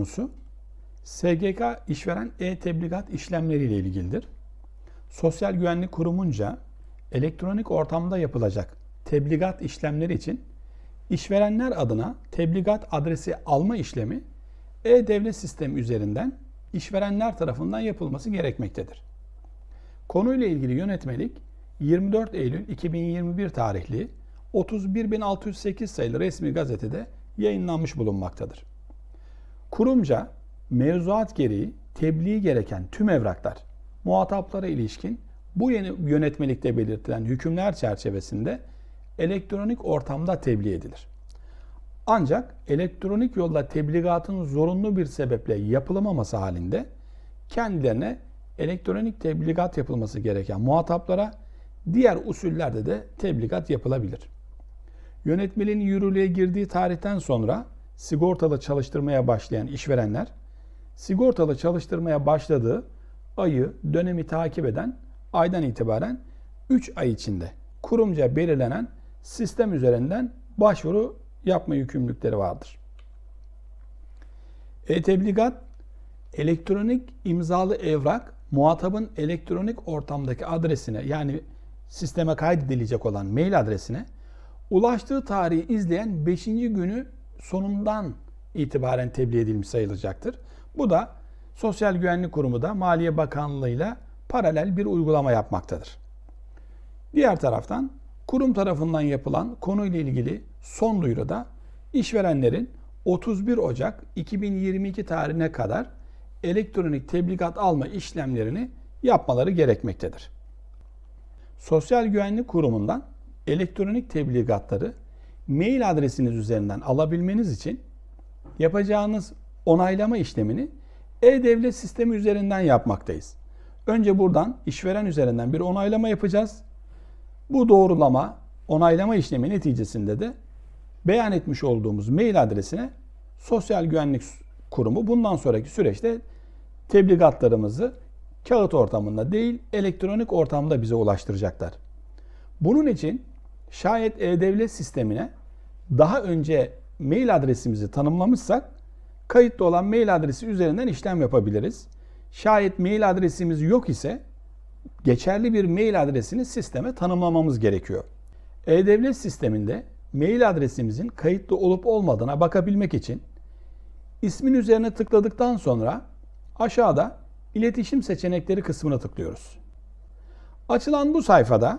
konusu SGK işveren e-tebligat işlemleri ile ilgilidir. Sosyal Güvenlik Kurumunca elektronik ortamda yapılacak tebligat işlemleri için işverenler adına tebligat adresi alma işlemi e-devlet sistemi üzerinden işverenler tarafından yapılması gerekmektedir. Konuyla ilgili yönetmelik 24 Eylül 2021 tarihli 31608 sayılı resmi gazetede yayınlanmış bulunmaktadır. Kurumca mevzuat gereği tebliği gereken tüm evraklar muhataplara ilişkin bu yeni yönetmelikte belirtilen hükümler çerçevesinde elektronik ortamda tebliğ edilir. Ancak elektronik yolla tebligatın zorunlu bir sebeple yapılamaması halinde kendilerine elektronik tebligat yapılması gereken muhataplara diğer usullerde de tebligat yapılabilir. Yönetmeliğin yürürlüğe girdiği tarihten sonra sigortalı çalıştırmaya başlayan işverenler sigortalı çalıştırmaya başladığı ayı, dönemi takip eden aydan itibaren 3 ay içinde kurumca belirlenen sistem üzerinden başvuru yapma yükümlülükleri vardır. E-tebligat elektronik imzalı evrak muhatabın elektronik ortamdaki adresine yani sisteme kaydedilecek olan mail adresine ulaştığı tarihi izleyen 5. günü sonundan itibaren tebliğ edilmiş sayılacaktır. Bu da Sosyal Güvenlik Kurumu da Maliye Bakanlığı'yla paralel bir uygulama yapmaktadır. Diğer taraftan kurum tarafından yapılan konuyla ilgili son duyuruda işverenlerin 31 Ocak 2022 tarihine kadar elektronik tebligat alma işlemlerini yapmaları gerekmektedir. Sosyal Güvenlik Kurumu'ndan elektronik tebligatları mail adresiniz üzerinden alabilmeniz için yapacağınız onaylama işlemini e-devlet sistemi üzerinden yapmaktayız. Önce buradan işveren üzerinden bir onaylama yapacağız. Bu doğrulama, onaylama işlemi neticesinde de beyan etmiş olduğumuz mail adresine Sosyal Güvenlik Kurumu bundan sonraki süreçte tebligatlarımızı kağıt ortamında değil elektronik ortamda bize ulaştıracaklar. Bunun için şayet e-devlet sistemine daha önce mail adresimizi tanımlamışsak kayıtlı olan mail adresi üzerinden işlem yapabiliriz. Şayet mail adresimiz yok ise geçerli bir mail adresini sisteme tanımlamamız gerekiyor. E-Devlet sisteminde mail adresimizin kayıtlı olup olmadığına bakabilmek için ismin üzerine tıkladıktan sonra aşağıda iletişim seçenekleri kısmına tıklıyoruz. Açılan bu sayfada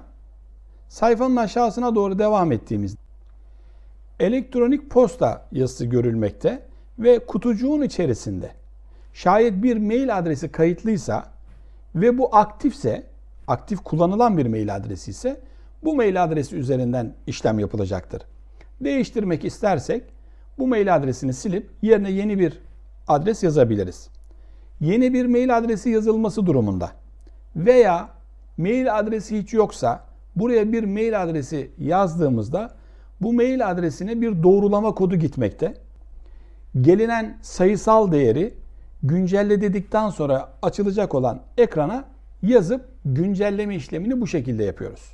sayfanın aşağısına doğru devam ettiğimiz elektronik posta yazısı görülmekte ve kutucuğun içerisinde şayet bir mail adresi kayıtlıysa ve bu aktifse, aktif kullanılan bir mail adresi ise bu mail adresi üzerinden işlem yapılacaktır. Değiştirmek istersek bu mail adresini silip yerine yeni bir adres yazabiliriz. Yeni bir mail adresi yazılması durumunda veya mail adresi hiç yoksa buraya bir mail adresi yazdığımızda bu mail adresine bir doğrulama kodu gitmekte. Gelinen sayısal değeri güncelle dedikten sonra açılacak olan ekrana yazıp güncelleme işlemini bu şekilde yapıyoruz.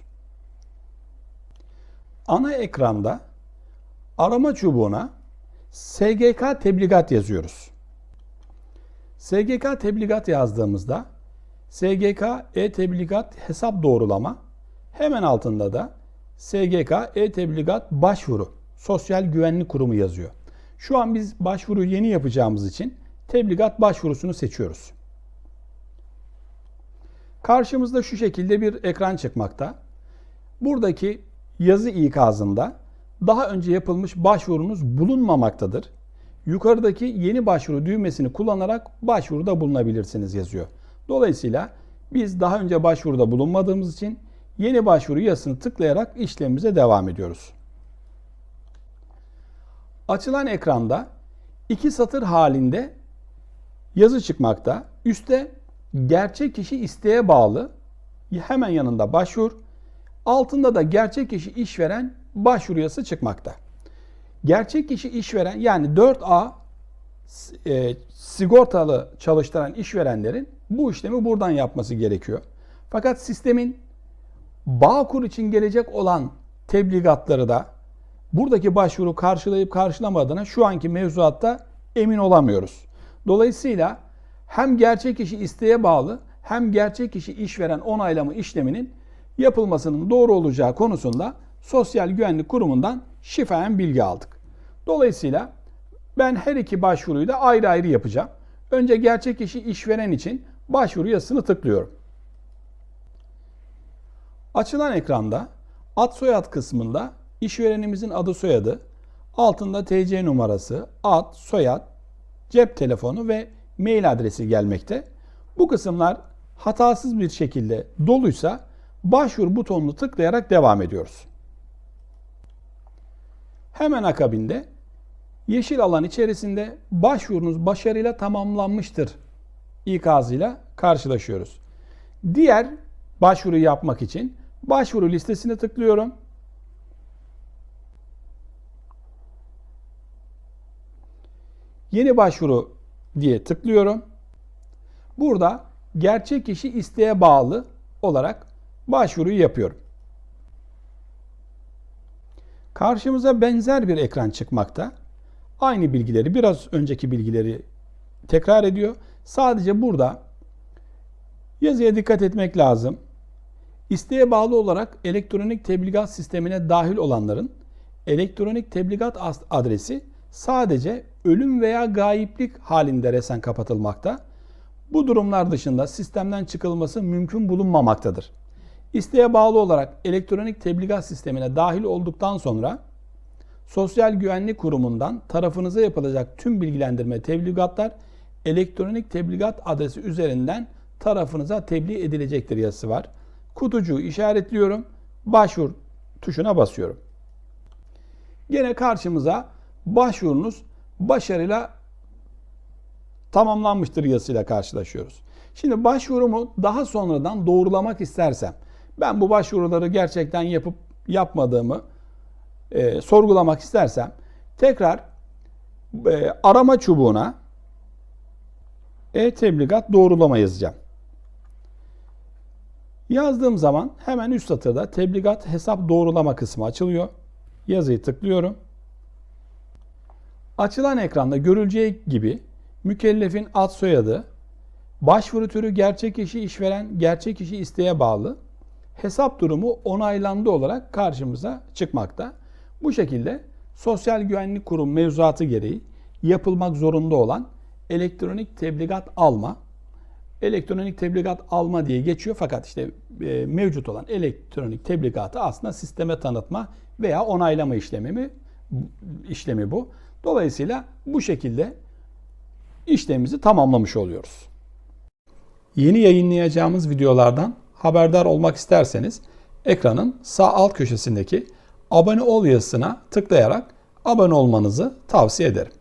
Ana ekranda arama çubuğuna SGK tebligat yazıyoruz. SGK tebligat yazdığımızda SGK e-tebligat hesap doğrulama hemen altında da SGK e-tebligat başvuru Sosyal Güvenlik Kurumu yazıyor. Şu an biz başvuru yeni yapacağımız için tebligat başvurusunu seçiyoruz. Karşımızda şu şekilde bir ekran çıkmakta. Buradaki yazı ikazında daha önce yapılmış başvurunuz bulunmamaktadır. Yukarıdaki yeni başvuru düğmesini kullanarak başvuruda bulunabilirsiniz yazıyor. Dolayısıyla biz daha önce başvuruda bulunmadığımız için yeni başvuru yazısını tıklayarak işlemimize devam ediyoruz. Açılan ekranda iki satır halinde yazı çıkmakta. Üste gerçek kişi isteğe bağlı hemen yanında başvur. Altında da gerçek kişi işveren başvuru yazısı çıkmakta. Gerçek kişi işveren yani 4A e, sigortalı çalıştıran işverenlerin bu işlemi buradan yapması gerekiyor. Fakat sistemin Bağkur için gelecek olan tebligatları da buradaki başvuru karşılayıp karşılamadığına şu anki mevzuatta emin olamıyoruz. Dolayısıyla hem gerçek kişi isteğe bağlı hem gerçek kişi işveren onaylama işleminin yapılmasının doğru olacağı konusunda Sosyal Güvenlik Kurumu'ndan şifayen bilgi aldık. Dolayısıyla ben her iki başvuruyu da ayrı ayrı yapacağım. Önce gerçek kişi işveren için başvuru yazısını tıklıyorum. Açılan ekranda ad soyad kısmında işverenimizin adı soyadı, altında TC numarası, ad, soyad, cep telefonu ve mail adresi gelmekte. Bu kısımlar hatasız bir şekilde doluysa başvur butonunu tıklayarak devam ediyoruz. Hemen akabinde yeşil alan içerisinde başvurunuz başarıyla tamamlanmıştır ikazıyla karşılaşıyoruz. Diğer başvuru yapmak için başvuru listesine tıklıyorum. Yeni başvuru diye tıklıyorum. Burada gerçek kişi isteğe bağlı olarak başvuruyu yapıyorum. Karşımıza benzer bir ekran çıkmakta. Aynı bilgileri, biraz önceki bilgileri tekrar ediyor. Sadece burada yazıya dikkat etmek lazım. İsteğe bağlı olarak elektronik tebligat sistemine dahil olanların elektronik tebligat adresi sadece ölüm veya gayiplik halinde resen kapatılmakta. Bu durumlar dışında sistemden çıkılması mümkün bulunmamaktadır. İsteğe bağlı olarak elektronik tebligat sistemine dahil olduktan sonra Sosyal Güvenlik Kurumu'ndan tarafınıza yapılacak tüm bilgilendirme tebligatlar elektronik tebligat adresi üzerinden tarafınıza tebliğ edilecektir yazısı var. Kutucuğu işaretliyorum. Başvur tuşuna basıyorum. Gene karşımıza başvurunuz başarıyla tamamlanmıştır yazısıyla karşılaşıyoruz. Şimdi başvurumu daha sonradan doğrulamak istersem ben bu başvuruları gerçekten yapıp yapmadığımı e, sorgulamak istersem tekrar e, arama çubuğuna e-tebligat doğrulama yazacağım. Yazdığım zaman hemen üst satırda tebligat hesap doğrulama kısmı açılıyor. Yazıyı tıklıyorum. Açılan ekranda görüleceği gibi mükellefin ad soyadı, başvuru türü gerçek kişi işveren, gerçek kişi isteğe bağlı, hesap durumu onaylandı olarak karşımıza çıkmakta. Bu şekilde Sosyal Güvenlik Kurum mevzuatı gereği yapılmak zorunda olan elektronik tebligat alma, elektronik tebligat alma diye geçiyor fakat işte e, mevcut olan elektronik tebligatı aslında sisteme tanıtma veya onaylama işlemi mi işlemi bu. Dolayısıyla bu şekilde işlemimizi tamamlamış oluyoruz. Yeni yayınlayacağımız videolardan haberdar olmak isterseniz ekranın sağ alt köşesindeki abone ol yazısına tıklayarak abone olmanızı tavsiye ederim.